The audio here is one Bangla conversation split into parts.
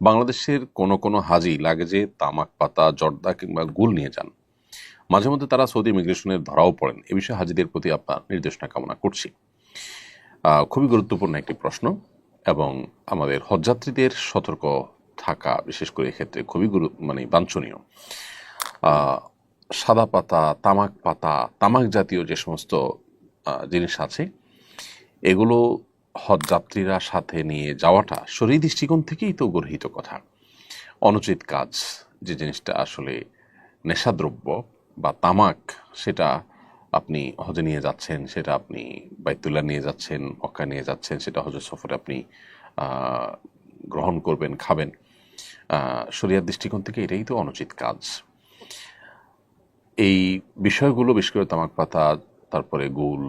বাংলাদেশের কোনো কোনো হাজি লাগে যে তামাক পাতা, জর্দা কিংবা গুল নিয়ে যান। মাঝে মধ্যে তারা সৌদি ইমিগ্রেশনের ধরাও পড়েন। এ বিষয়ে হাজিদের প্রতি আপনার নির্দেশনা কামনা করছি। খুবই গুরুত্বপূর্ণ একটি প্রশ্ন এবং আমাদের হজযাত্রীদের সতর্ক থাকা বিশেষ করে এক্ষেত্রে খুবই গুরু মানে বাঞ্ছনীয়। সাদা পাতা, তামাক পাতা, তামাক জাতীয় যে সমস্ত জিনিস আছে, এগুলো হজ যাত্রীরা সাথে নিয়ে যাওয়াটা শরীর দৃষ্টিকোণ থেকেই তো গর্হিত কথা। অনুচিত কাজ, যে জিনিসটা আসলে নেশাদ্রব্য বা তামাক, সেটা আপনি হজে নিয়ে যাচ্ছেন, সেটা আপনি বাইতুল্লাহ নিয়ে যাচ্ছেন মক্কা নিয়ে যাচ্ছেন, সেটা হজের সফরে আপনি গ্রহণ করবেন, খাবেন। শরিয়ার দৃষ্টিকোণ থেকে এটাই তো অনুচিত কাজ। এই বিষয়গুলো বিশেষ করে তামাক পাতা তারপরে গুল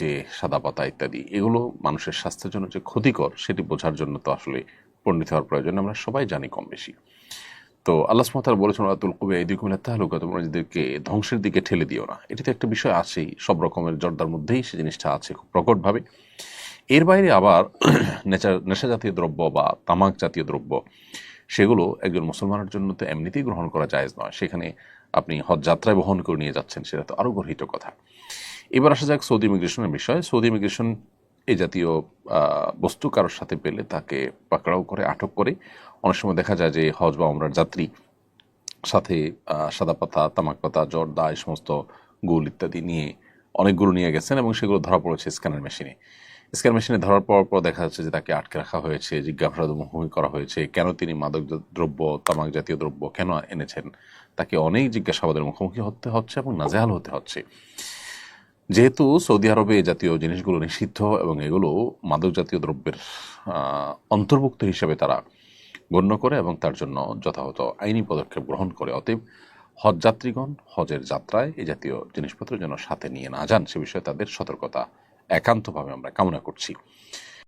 যে সাদা পাতা ইত্যাদি, এগুলো মানুষের স্বাস্থ্যের জন্য যে ক্ষতিকর, সেটি বোঝার জন্য তো আসলে পণ্ডিত হওয়ার প্রয়োজন, আমরা সবাই জানি কম বেশি। তো আল্লাহ সুমতার বলেছেন আতুল কবি এই দিকুমিল্লা তাহলুকা তোমরা নিজেদেরকে ধ্বংসের দিকে ঠেলে দিও না। এটি তো একটা বিষয় আছেই, সব রকমের জর্দার মধ্যেই সে জিনিসটা আছে খুব প্রকটভাবে। এর বাইরে আবার নেশা নেশা জাতীয় দ্রব্য বা তামাক জাতীয় দ্রব্য, সেগুলো একজন মুসলমানের জন্য তো এমনিতেই গ্রহণ করা জায়েজ নয়। সেখানে আপনি হজ যাত্রায় বহন করে নিয়ে যাচ্ছেন, সেটা তো আরও গর্হিত কথা। এবার আসা যাক সৌদি ইমিগ্রেশনের বিষয়। সৌদি ইমিগ্রেশন এই জাতীয় বস্তু কারোর সাথে পেলে তাকে পাকড়াও করে, আটক করে। অনেক সময় দেখা যায় যে হজ বা ওমরার যাত্রী সাথে সাদা পাতা, তামাক পাতা, জর্দা এই সমস্ত গুল ইত্যাদি নিয়ে অনেকগুলো নিয়ে গেছেন এবং সেগুলো ধরা পড়েছে স্ক্যানার মেশিনে। স্ক্যান মেশিনে ধরার পর পর দেখা যাচ্ছে যে তাকে আটকে রাখা হয়েছে জিজ্ঞাসাবাদ মুখোমুখি করা হয়েছে, কেন তিনি মাদক দ্রব্য, তামাক জাতীয় দ্রব্য কেন এনেছেন? তাকে অনেক জিজ্ঞাসাবাদের মুখোমুখি হতে হচ্ছে এবং নাজেহাল হতে হচ্ছে। যেহেতু সৌদি আরবে জাতীয় জিনিসগুলো নিষিদ্ধ এবং এগুলো মাদক জাতীয় দ্রব্যের অন্তর্ভুক্ত হিসেবে তারা গণ্য করে এবং তার জন্য যথাযথ আইনি পদক্ষেপ গ্রহণ করে। অতএব হজ যাত্রীগণ হজের যাত্রায় এই জাতীয় জিনিসপত্র যেন সাথে নিয়ে না যান, সে বিষয়ে তাদের সতর্কতা একান্তভাবে আমরা কামনা করছি।